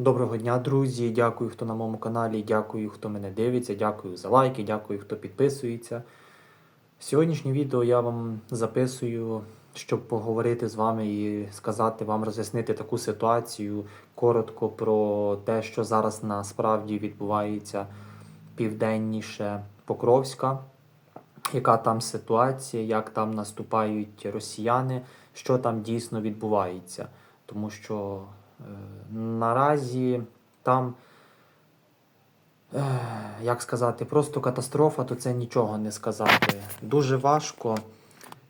Доброго дня, друзі! Дякую, хто на моєму каналі, дякую, хто мене дивиться, дякую за лайки, дякую, хто підписується. Сьогоднішнє відео я вам записую, щоб поговорити з вами і сказати вам, роз'яснити таку ситуацію коротко про те, що зараз насправді відбувається південніше Покровська, яка там ситуація, як там наступають росіяни, що там дійсно відбувається. Тому що наразі там, е, як сказати, просто катастрофа, то це нічого не сказати. Дуже важко.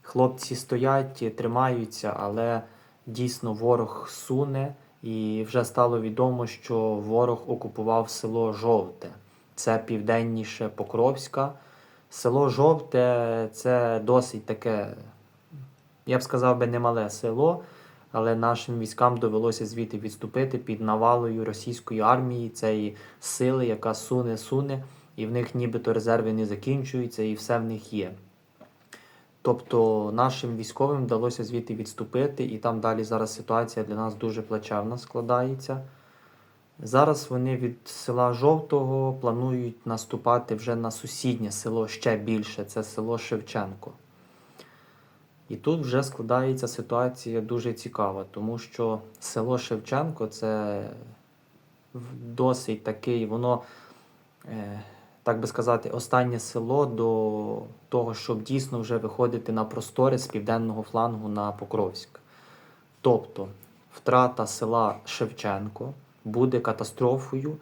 Хлопці стоять, тримаються, але дійсно ворог суне, і вже стало відомо, що ворог окупував село Жовте. Це південніше Покровська. Село Жовте це досить таке, я б сказав би, немале село, але нашим військам довелося звідти відступити під навалою російської армії, цієї сили, яка суне, суне, і в них нібито резерви не закінчуються, і все в них є. Тобто нашим військовим вдалося звідти відступити, і там далі зараз ситуація для нас дуже плачевна складається. Зараз вони від села Жовтого планують наступати вже на сусіднє село ще більше це село Шевченко. І тут вже складається ситуація дуже цікава, тому що село Шевченко це досить такий, воно, е, так би сказати, останнє село до того, щоб дійсно вже виходити на простори з південного флангу на Покровськ. Тобто втрата села Шевченко буде катастрофою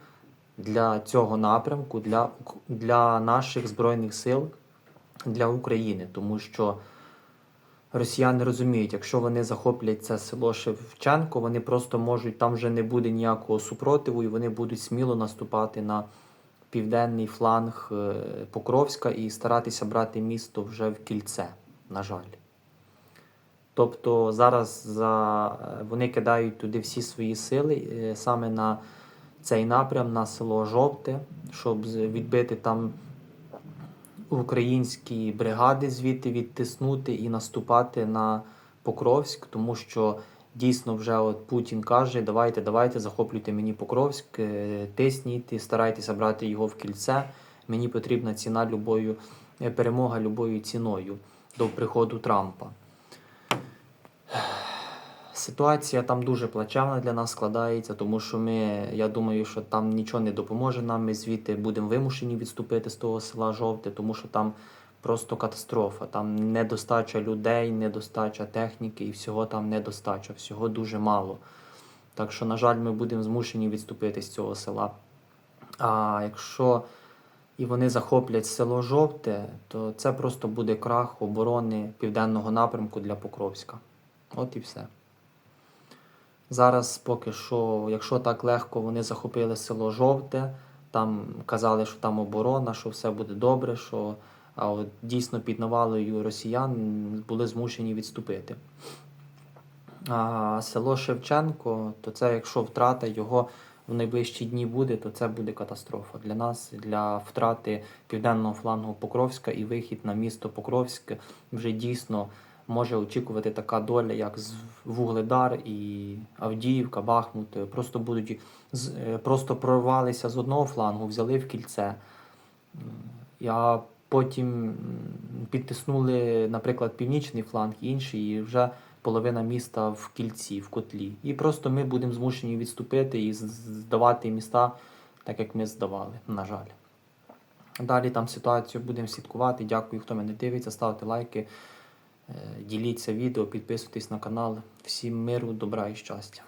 для цього напрямку, для, для наших Збройних сил, для України, тому що росіяни розуміють, якщо вони захоплять це село Шевченко, вони просто можуть, там вже не буде ніякого супротиву, і вони будуть сміло наступати на південний фланг е, Покровська і старатися брати місто вже в кільце, на жаль. Тобто зараз за, е, вони кидають туди всі свої сили е, саме на цей напрям, на село Жовте, щоб відбити там українські бригади звідти відтиснути і наступати на Покровськ, тому що дійсно вже от Путін каже: давайте, давайте, захоплюйте мені Покровськ, е, тисніть, старайтеся брати його в кільце. Мені потрібна ціна любою, е, перемога любою ціною до приходу Трампа. Ситуація там дуже плачевна для нас складається, тому що ми, я думаю, що там нічого не допоможе нам. Ми звідти будемо вимушені відступити з того села Жовте, тому що там просто катастрофа. Там недостача людей, недостача техніки і всього там недостача, всього дуже мало. Так що, на жаль, ми будемо змушені відступити з цього села. А якщо і вони захоплять село Жовте, то це просто буде крах оборони південного напрямку для Покровська. От і все. Зараз поки що, якщо так легко вони захопили село Жовте, там казали, що там оборона, що все буде добре, що а от дійсно під навалою росіян були змушені відступити. А село Шевченко, то це якщо втрата його в найближчі дні буде, то це буде катастрофа для нас, для втрати південного флангу Покровська і вихід на місто Покровськ вже дійсно може очікувати така доля, як з Вугледар і Авдіївка, Бахмут. Просто будуть е, просто прорвалися з одного флангу, взяли в кільце. А потім підтиснули, наприклад, північний фланг, інший, і вже половина міста в кільці, в котлі. І просто ми будемо змушені відступити і здавати міста, так як ми здавали, на жаль. Далі там ситуацію будемо слідкувати. Дякую, хто мене дивиться, ставте лайки, е, діліться відео, підписуйтесь на канал. Всім миру, добра і щастя.